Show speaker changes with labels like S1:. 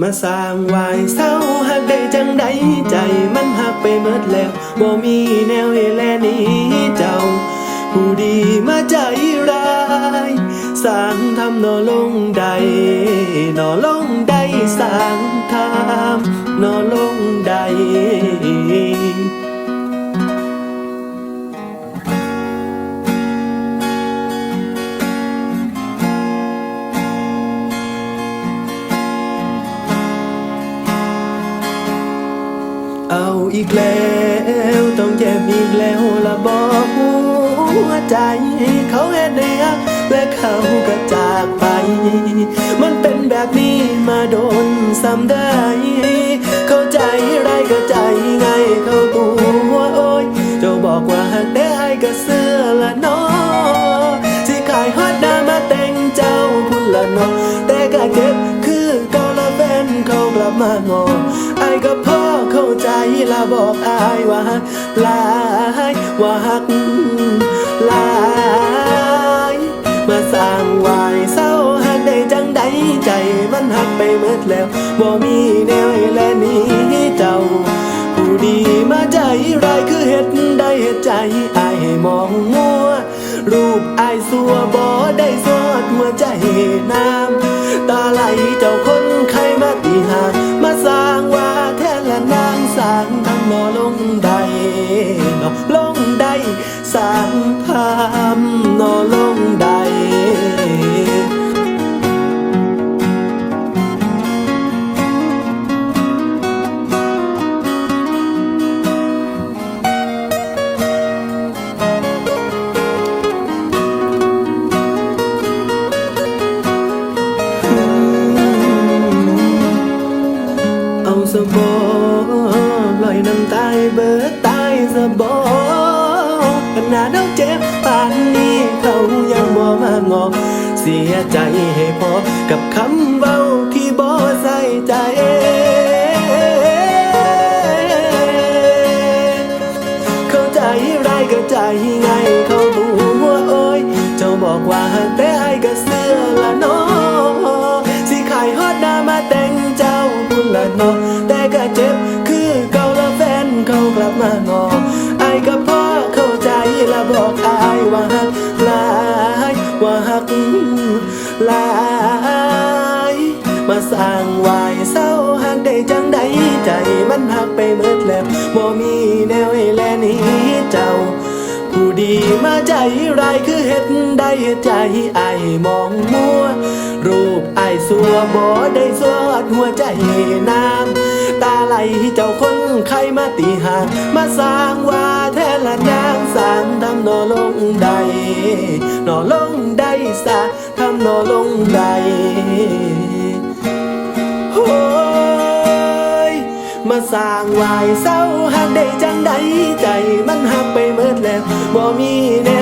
S1: มาสร้างวายเศร้าหักได้จังใดใจมันหักไปเมิดแล้วบ่มีแนวให้แลนี้เจ้า ผู้ดีมาใจร้าย สร้างทำนอลงใดนอลง อีกแล้ว ต้องเจ็บอีกแล้วละบอกหัวใจ เขาเห็นได้ฮักและเขาก็จากไป มันเป็นแบบนี้มาโดนซ้ำได้ เข้าใจไรก็ใจไงเข้าตัวโอ้ยเจ้าบอกว่าหักได้ให้ก็เสื้อ นเขากลับมางอไอ้ก็พ่อเข้าใจละบอกอายว่าหักลายว่าหักลายมาสร้างวายเศร้าหักได้จังใดใจมันหักไปเมิดแล้วบ่มีแนวแลหนี้เจ้า ผู้ดีมาใจร้ายคือเฮ็ดได้เฮ็ดใจอายให้มองมัวรูปอายสัวบ่ได้สอดหัวใจน้ำตาไหลเจ้าคนใครมา นอลงใดนอลงใดสางทำนอลงใดเอาสบอ อยน้ำตายเบิดตายสบอขนาดเอาเจ็บปานนี้เขายังบ่มางอ เสียใจให้พอกับคำเว้าที่บ่ใส่ใจเข้าใจไรก็ใจไงเขาดูว่าโอ้ย เจ้าบอกว่าหักแต่ให้ก็เสื้อละนาะสิขายฮอดนามาแต่งเจ้าบุญละนาะแต่ก็เจ็บ มางอไอ้ก็พ่อเข้าใจละบอกไอายว่าหักหลายว่าหักหลายมาสร้างวายเศร้าหักได้จังใดใจมันหักไปเมิดแล้วบ่มีแนวให้แลนี้เจ้าผู้ดีมาใจร้ายคือเฮ็ดได้เฮ็ดใจไอายมองมัว รูปไอายสัวบ่ได้สวดหัวใจน้ำตาไหล เจ้าคนใครมาตีหางมาสร้างว่าแท้ละนางสร้างทำนอลงใดนอลงใดสาทำนอลงใดโอ้ยมาสร้างวายเศร้าหักได้จังใดใจมันหักไปเมิดแล้วบ่มีแนว